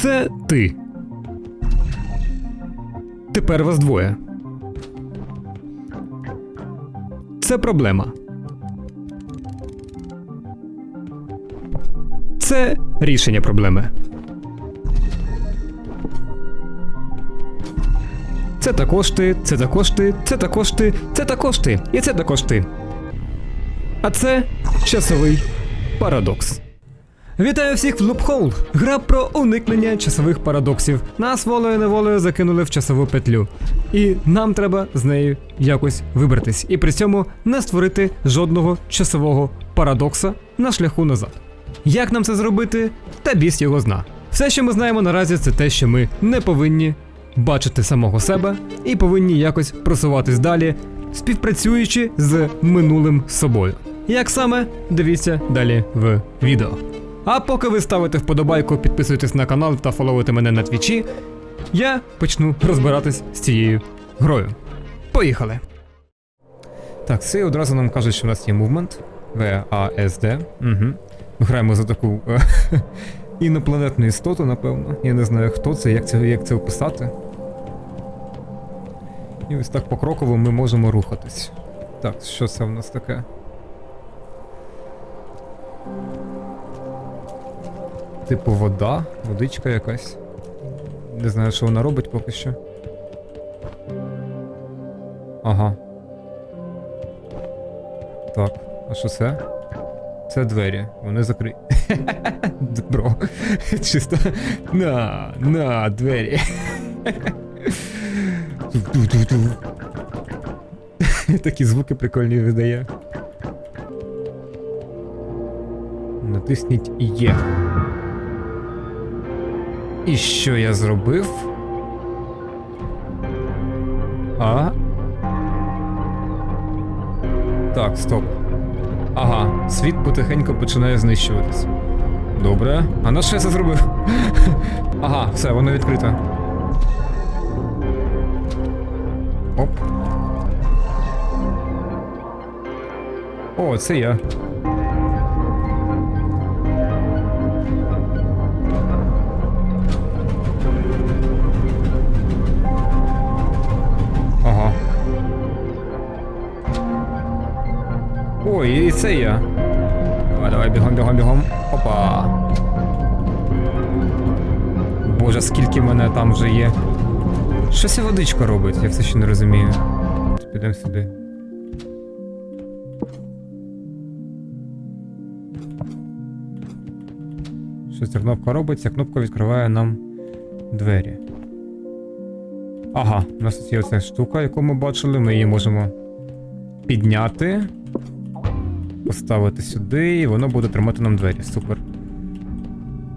Це ти. Тепер вас двоє. Це проблема. Це рішення проблеми. Це також ти, це також ти, це також ти, це також ти, і це також ти. А це часовий парадокс. Вітаю всіх в Loophole! Гра про уникнення часових парадоксів. Нас волею неволею закинули в часову петлю. І нам треба з нею якось вибратись. І при цьому не створити жодного часового парадокса на шляху назад. Як нам це зробити? Та біс його зна. Все, що ми знаємо наразі, це те, що ми не повинні бачити самого себе і повинні якось просуватись далі, співпрацюючи з минулим собою. Як саме, дивіться далі в відео. А поки ви ставите вподобайку, підписуєтесь на канал та фоловите мене на твічі, я почну розбиратись з цією грою. Поїхали! Так, це одразу нам кажуть, що в нас є мувмент VASD. Угу. Ми граємо за таку е, інопланетну істоту, напевно. Я не знаю, хто це, як це, як це описати. І ось так покроково ми можемо рухатись. Так, що це в нас таке? Типу вода, водичка якась. Не знаю, що вона робить поки що. Ага. Так, а що це? Це двері, вони закриті. Бро. Чисто. На, на, двері. Такі звуки прикольні видає. Натисніть Є. І що я зробив? А? Так, стоп. Ага, світ потихеньку починає знищуватись. Добре. А на що я це зробив? ага, все, воно відкрите. Оп. О, це я. Ой, і це я. Давай, давай, бігом, бігом, бігом. Опа. Боже, скільки мене там вже є. Що ця водичка робить? Я все ще не розумію. Підемо сюди. Що ця кнопка робить? Ця кнопка відкриває нам двері. Ага, у нас тут є оця штука, яку ми бачили, ми її можемо підняти, поставити сюди, і воно буде тримати нам двері. Супер.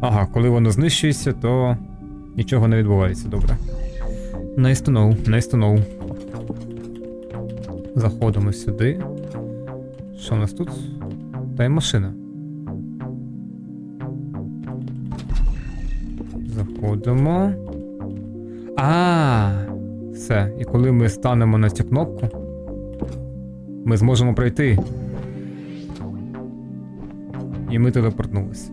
Ага, коли воно знищується, то нічого не відбувається, добре. Nice to know, nice to know. Заходимо сюди. Що у нас тут? Тайм-машина. Заходимо. А, все. І коли ми станемо на цю кнопку, ми зможемо пройти. І ми телепортнулись.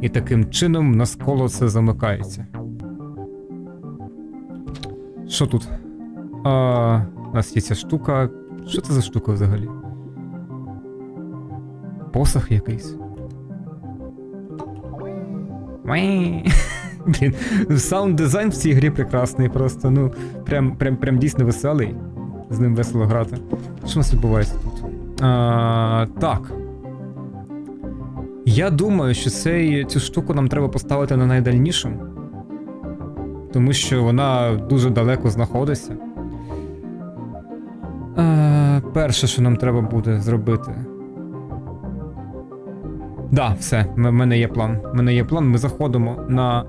І таким чином нас коло це замикається. Що тут? А, у нас є ця штука. Що це за штука взагалі? Посох якийсь. Блін, саунд дизайн в цій грі прекрасний, просто, ну, прям, прям, прям дійсно веселий. З ним весело грати. Що у нас відбувається тут? А, так. Я думаю, що цей, цю штуку нам треба поставити на найдальнішу. Тому що вона дуже далеко знаходиться. А, перше, що нам треба буде зробити. Да, все, в мене є план. У мене є план. Ми заходимо на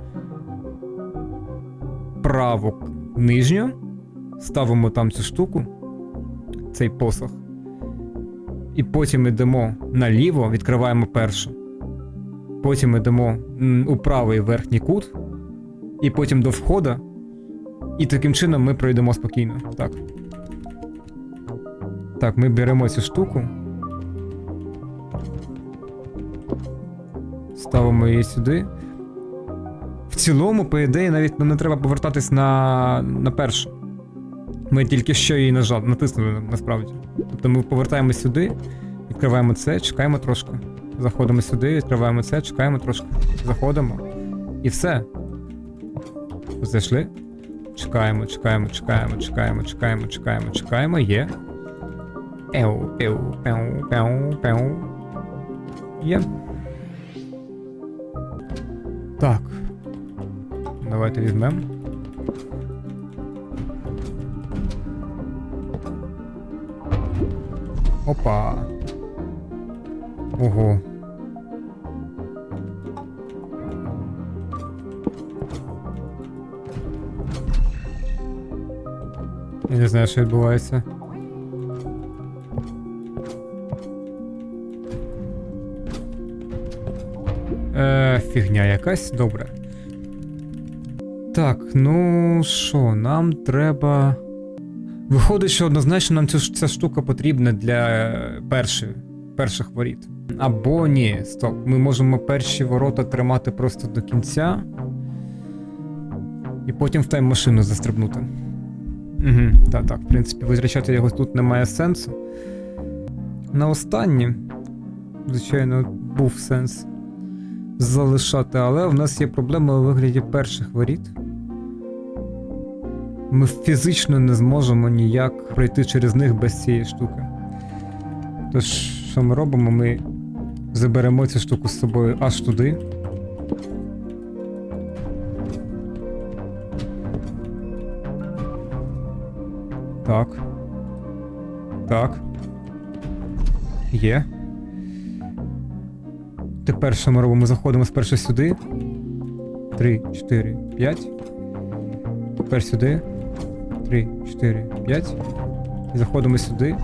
праву нижню, ставимо там цю штуку, цей посох. І потім йдемо наліво, відкриваємо першу. Потім йдемо у правий верхній кут, і потім до входа. І таким чином ми пройдемо спокійно. Так. Так, ми беремо цю штуку. Ставимо її сюди. В цілому, по ідеї, навіть нам не треба повертатись на, на першу. Ми тільки що її нажали, натиснули насправді. Тобто ми повертаємось сюди, відкриваємо це, чекаємо трошки. Заходимо сюди, відкриваємо це, чекаємо трошки. Заходимо. І все. Зайшли. Чекаємо, чекаємо, чекаємо, чекаємо, чекаємо, чекаємо, чекаємо. Є. Еу, еу, еу, еу, еу. Є. Так. Давайте візьмемо. Опа. Ого. Я не знаю, що відбувається. Е, фігня якась, добре. Так, ну що, нам треба. Виходить, що однозначно нам ця штука потрібна для перших, перших воріт. Або ні, стоп. Ми можемо перші ворота тримати просто до кінця. І потім в тайм-машину застрибнути. Угу, так, так. В принципі, витрачати його тут немає сенсу. На останнє, звичайно, був сенс залишати, але в нас є проблема у вигляді перших воріт. Ми фізично не зможемо ніяк пройти через них без цієї штуки. Тож, що ми робимо? Ми заберемо цю штуку з собою аж туди. Так. Так. Є. Тепер що ми робимо? Заходимо спершу сюди. 3, 4, 5. Тепер сюди. 3, 4, 5. І заходимо сюди.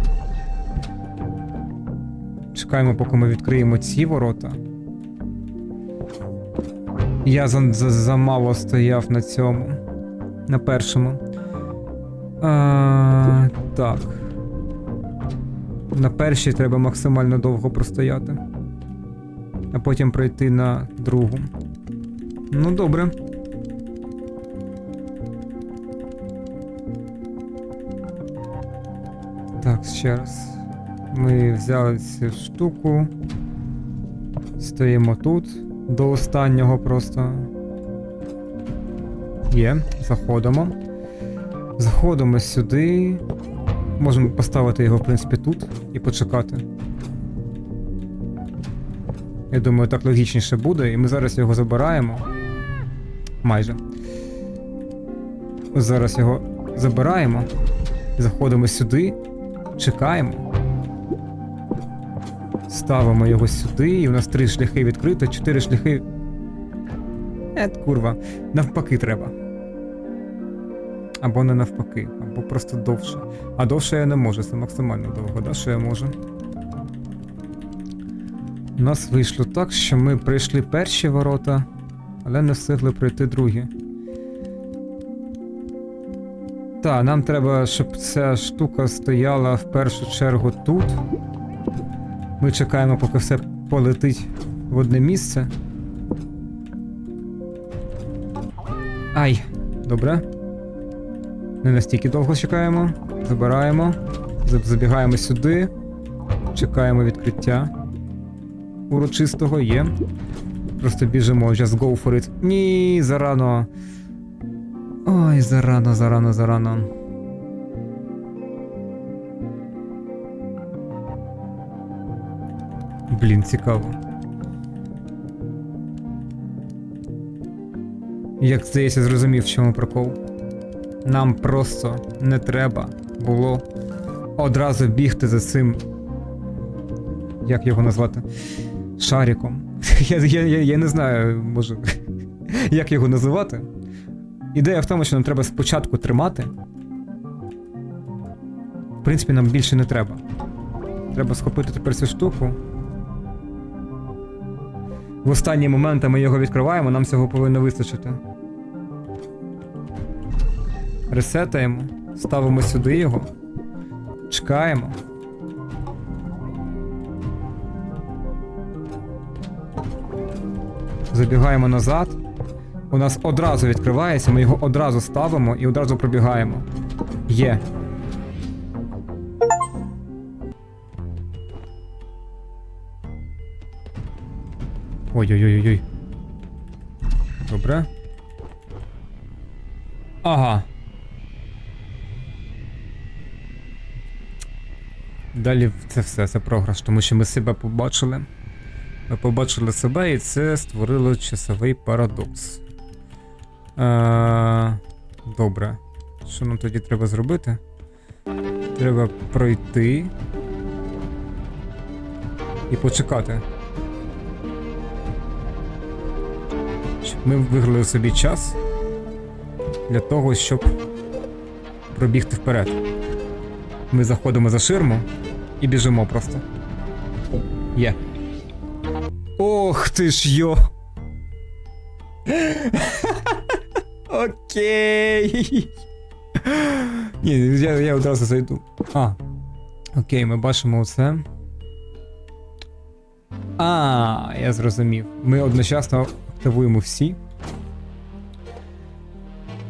Чекаємо, поки ми відкриємо ці ворота. Я за, за, замало стояв на цьому. На першому. А, так. На першій треба максимально довго простояти. А потім пройти на другу. Ну, добре. Так, ще раз. Ми взяли цю штуку. Стоїмо тут. До останнього просто. Є, заходимо. Заходимо сюди. Можемо поставити його, в принципі, тут і почекати. Я думаю, так логічніше буде, і ми зараз його забираємо. Майже. Зараз його забираємо. Заходимо сюди, чекаємо. Ставимо його сюди, і у нас три шляхи відкрито, чотири шляхи. Е, курва. Навпаки треба. Або не навпаки, або просто довше. А довше я не можу, це максимально довго, да, що я можу. У нас вийшло так, що ми пройшли перші ворота, але не встигли пройти другі. Так, нам треба, щоб ця штука стояла в першу чергу тут. Ми чекаємо, поки все полетить в одне місце. Ай, добре. Не настільки довго чекаємо. Забираємо. Забігаємо сюди. Чекаємо відкриття. Урочистого є. Просто біжимо, just go for it. Ні, зарано. Ой, зарано, зарано, зарано. Блін, цікаво. Як здається, зрозумів, в чому прикол. Нам просто не треба було одразу бігти за цим. Як його назвати? Шариком. Я, я, я, я не знаю, може, як його називати. Ідея в тому, що нам треба спочатку тримати. В принципі, нам більше не треба. Треба схопити тепер цю штуку. В останні моменти ми його відкриваємо, нам цього повинно вистачити. Ресетаємо, ставимо сюди його, чекаємо. Забігаємо назад, у нас одразу відкривається, ми його одразу ставимо і одразу пробігаємо. Є. Ой-ой-ой-ой. Добре. Ага. Далі це все, це програш, тому що ми себе побачили. Ми побачили себе і це створило часовий парадокс. Е, добре. Що нам тоді треба зробити? Треба пройти і почекати. Ми виграли собі час для того, щоб пробігти вперед. Ми заходимо за ширму і біжимо просто. Є. Ох ти ж йо. Окей. Ні, я, я одразу зайду. А. Окей, ми бачимо оце. А, я зрозумів. Ми одночасно активуємо всі.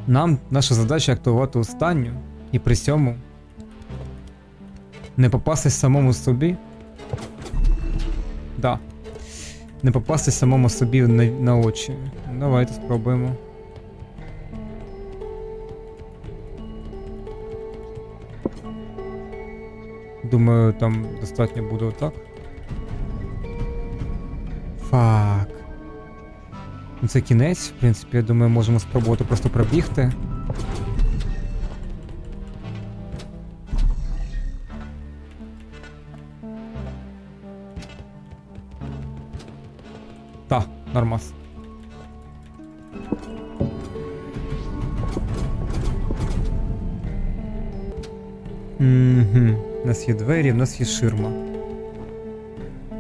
Нам наша задача активувати останню і при цьому не попастись самому собі. Да. Не попастись самому собі на, на очі. Давайте спробуємо. Думаю, там достатньо буде отак. Це кінець, в принципі, я думаю, можемо спробувати просто пробігти. Та, нормас. Угу. У нас є двері, в нас є ширма.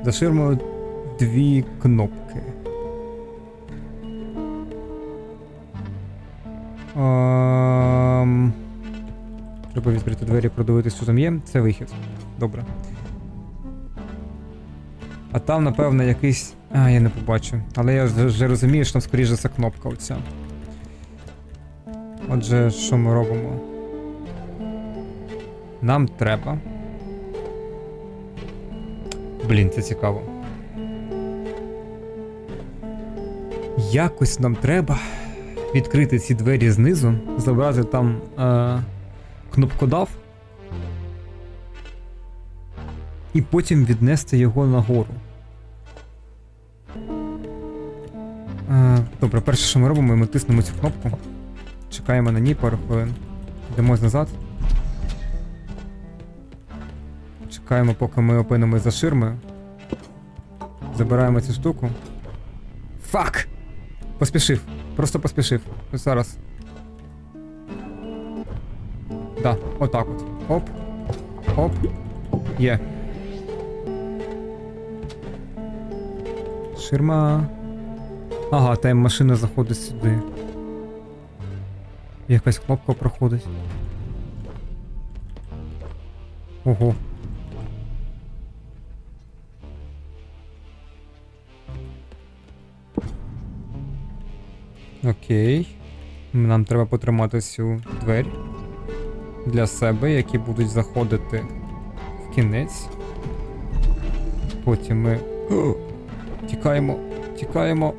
За ширмою дві кнопки. Ам... Треба відкрити двері, продивитися, що там є. Це вихід. Добре. А там, напевно, якийсь. А, я не побачу. Але я вже розумію, що там скоріше за кнопка оця. Отже, що ми робимо? Нам треба. Блін, це цікаво. Якось нам треба відкрити ці двері знизу, забрати там е, кнопкодав. І потім віднести його нагору. Е, добре, перше, що ми робимо, ми тиснемо цю кнопку. Чекаємо на ній пару хвилин. Йдемо назад. Чекаємо, поки ми опинимось за ширмою. Забираємо цю штуку. Фак! Поспішив. Просто поспішив. Зараз. Да, отак от. Оп. Оп. Є. Ширма. Ага, там машина заходить сюди. Якась кнопка проходить. Ого. Окей. Нам треба потримати цю двері для себе, які будуть заходити в кінець. Потім ми. О! Тікаємо, тікаємо.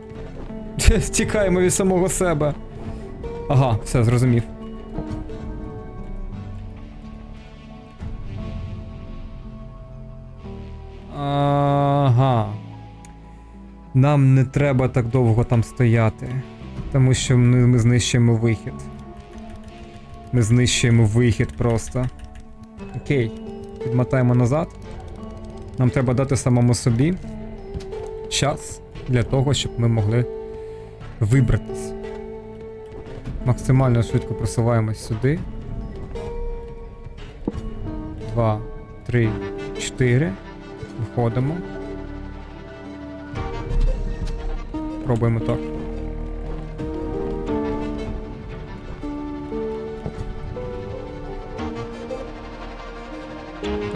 Тікаємо від самого себе. Ага, все, зрозумів. Ага. Нам не треба так довго там стояти. Тому що ми, ми знищуємо вихід. Ми знищуємо вихід просто. Окей. Відмотаємо назад. Нам треба дати самому собі час для того, щоб ми могли вибратись. Максимально швидко просуваємось сюди. Два, три, чотири. Виходимо. Пробуємо так.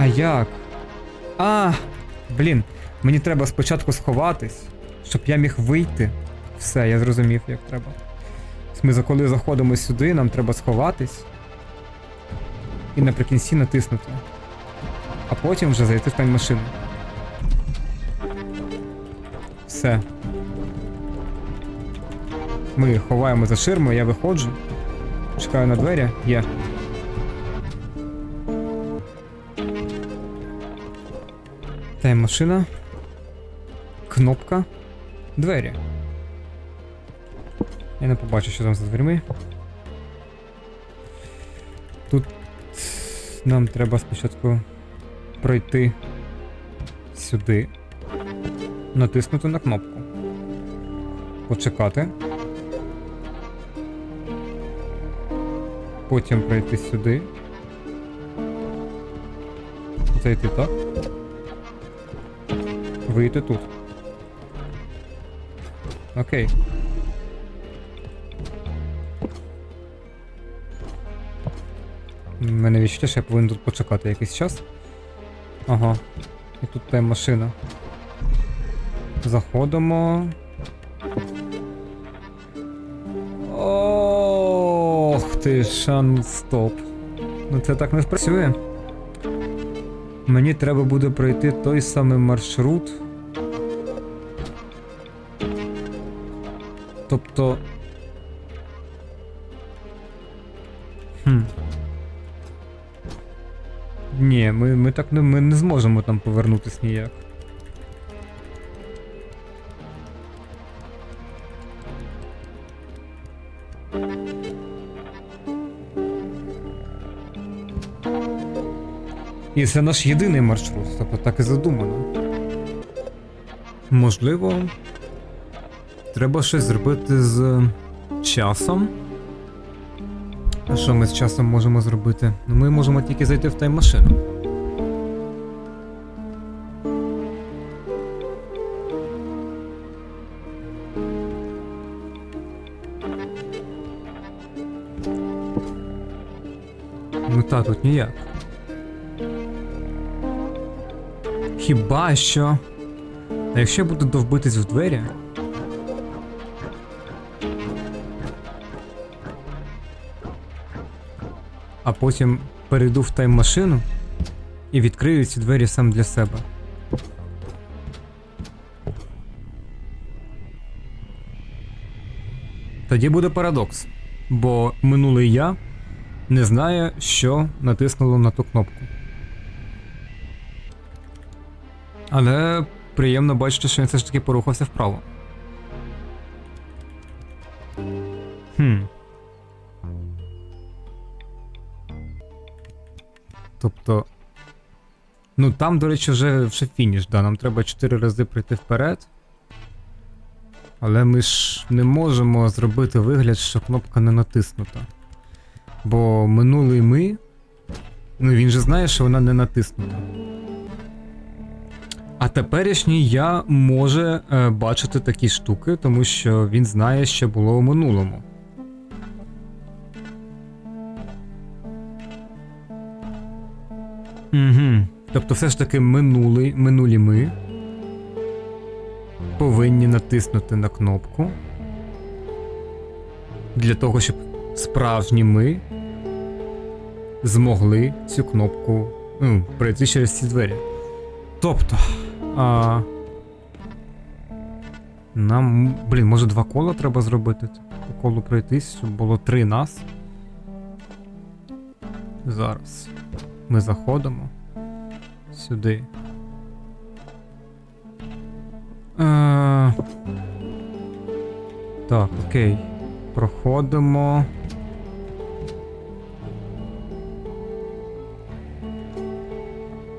А як? А, блін, мені треба спочатку сховатись, щоб я міг вийти. Все, я зрозумів, як треба. Ми коли заходимо сюди, нам треба сховатись. І наприкінці натиснути. А потім вже зайти в тайм-машину. Все. Ми ховаємо за ширмою, я виходжу. Чекаю на двері. Є. Тайм-машина. Кнопка. Двері. Я не побачу, що там за дверми. Тут нам треба спочатку пройти сюди, натиснути на кнопку. Почекати. Потім пройти сюди. Зайти так. Вийти тут. Окей. Мене відчуття, що я повинен тут почекати якийсь час. Ага. І тут та машина. Заходимо. Ох ти, шан стоп. Ну це так не спрацює. Мені треба буде пройти той самий маршрут. Тобто. Хм. Ні, ми, ми так не, ми не зможемо там повернутись ніяк. І це наш єдиний маршрут, тобто так і задумано. Можливо, треба щось зробити з часом. А що ми з часом можемо зробити? Ну ми можемо тільки зайти в тайм-машину. Ну та тут ніяк. Хіба що. А якщо я буду довбитись в двері? А потім перейду в тайм-машину і відкрию ці двері сам для себе. Тоді буде парадокс, бо минулий я не знає, що натиснуло на ту кнопку. Але приємно бачити, що він все ж таки порухався вправо. Тобто. Ну там, до речі, вже, вже фініш, да, нам треба 4 рази прийти вперед. Але ми ж не можемо зробити вигляд, що кнопка не натиснута. Бо минулий ми. Ну він же знає, що вона не натиснута. А теперішній я може е, бачити такі штуки, тому що він знає, що було у минулому. Угу. Тобто, все ж таки минулий, минулі ми повинні натиснути на кнопку для того, щоб справжні ми змогли цю кнопку ну, пройти через ці двері. Тобто. А... Нам. Блін, може два кола треба зробити? По колу пройтись, щоб було три нас. Зараз. Ми заходимо сюди. Е... Так, окей. Проходимо.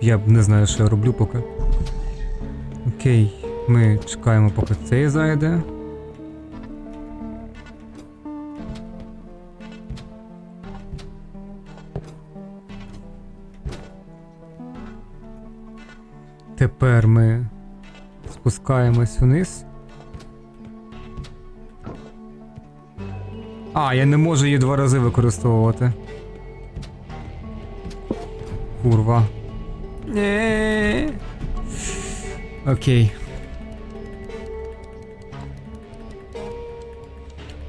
Я б не знаю, що я роблю поки. Окей, ми чекаємо, поки цей зайде. Тепер ми спускаємось вниз. А, я не можу її два рази використовувати. Курва. Ні. Окей.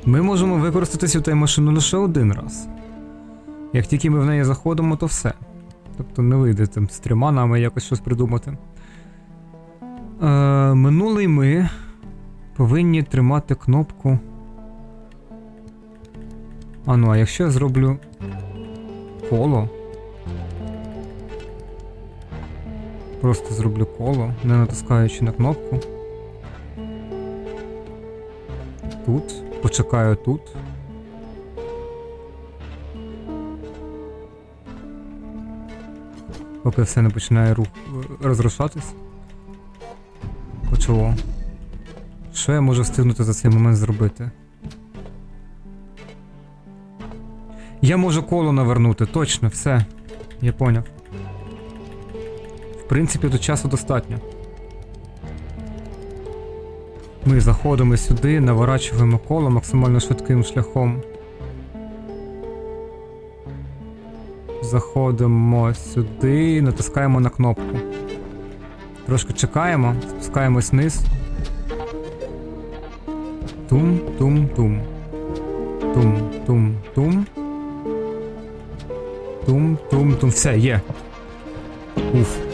Ми можемо використати цю тайм-машину лише один раз. Як тільки ми в неї заходимо, то все. Тобто не вийде там з трьома нами якось щось придумати. Е, минулий ми повинні тримати кнопку. А ну, а якщо я зроблю коло. Просто зроблю коло, не натискаючи на кнопку. Тут. Почекаю тут. Поки все не починає рух розрушатись. Почало. Що я можу встигнути за цей момент зробити? Я можу коло навернути, точно, все. Я поняв. В принципі, до часу достатньо. Ми заходимо сюди, наворачуємо коло максимально швидким шляхом. Заходимо сюди, натискаємо на кнопку. Трошки чекаємо, спускаємось вниз. Тум-тум-тум. Тум-тум-тум. Тум-тум-тум. Все, є. Уф.